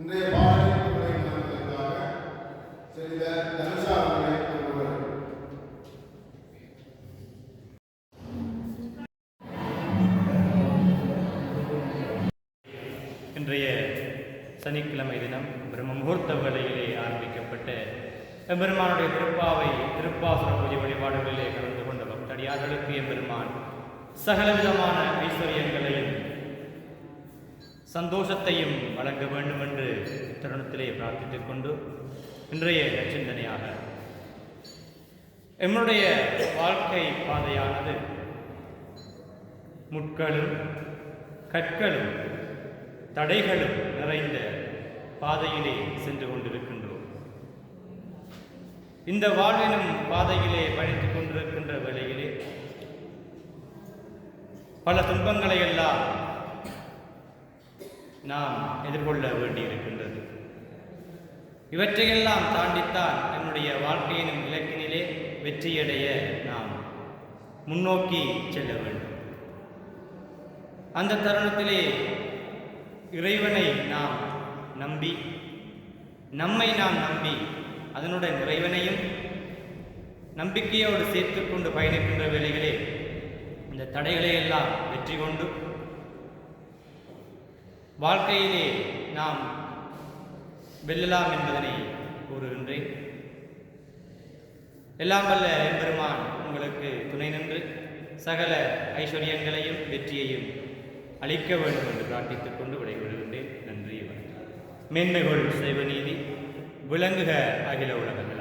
இன்றைய தனுஷா அவர்களை இன்றைய சனிக்கிழமை தினம் பிரம்ம முகூர்த்த வேளையிலே ஆரம்பிக்கப்பட்ட எம்பெருமானுடைய திருப்பாவை திருப்பாசுர பூஜை வழிபாடுகளிலே கலந்து கொண்ட பக்தடியார்களுக்கு எம்பெருமான் சகலவிதமான ஐஸ்வர்யங்களையும் சந்தோஷத்தையும் வழங்க வேண்டும் என்று தருணத்திலே பிரார்த்தித்துக் கொண்டு இன்றைய சிந்தனையாக எம்முடைய வாழ்க்கை பாதையானது முட்களும் கற்களும் தடைகளும் நிறைந்த பாதையிலே சென்று கொண்டிருக்கின்றோம். இந்த வாழ்வினும் பாதையிலே பயணித்துக் கொண்டிருக்கின்ற வேளையிலே பல துன்பங்களை எல்லாம் நாம் எதிர்கொள்ள வேண்டியிருக்கின்றது. இவற்றையெல்லாம் தாண்டித்தான் நம்முடைய வாழ்க்கையினும் இலக்கினிலே வெற்றியடைய நாம் முன்னோக்கி செல்ல வேண்டும். அந்த தருணத்திலே இறைவனை நாம் நம்பி நம்மை நாம் நம்பி அதனுடன் இறைவனையும் நம்பிக்கையோடு சேர்த்து கொண்டு பயணிக்கின்ற வேளைகளே இந்த தடைகளை எல்லாம் வெற்றி கொண்டு வாழ்க்கையிலே நாம் வெல்லலாம் என்பதனை கூறுகின்றேன். எல்லாம் வல்ல எம்பெருமான் உங்களுக்கு துணை நின்று சகல ஐஸ்வர்யங்களையும் வெற்றியையும் அளிக்க வேண்டும் என்று பிரார்த்தித்துக் கொண்டு விடைபெறுகின்றேன். நன்றி வணக்கம். மேன்மைகொள் செய்வநீதி விளங்குக அகில உலகங்கள்.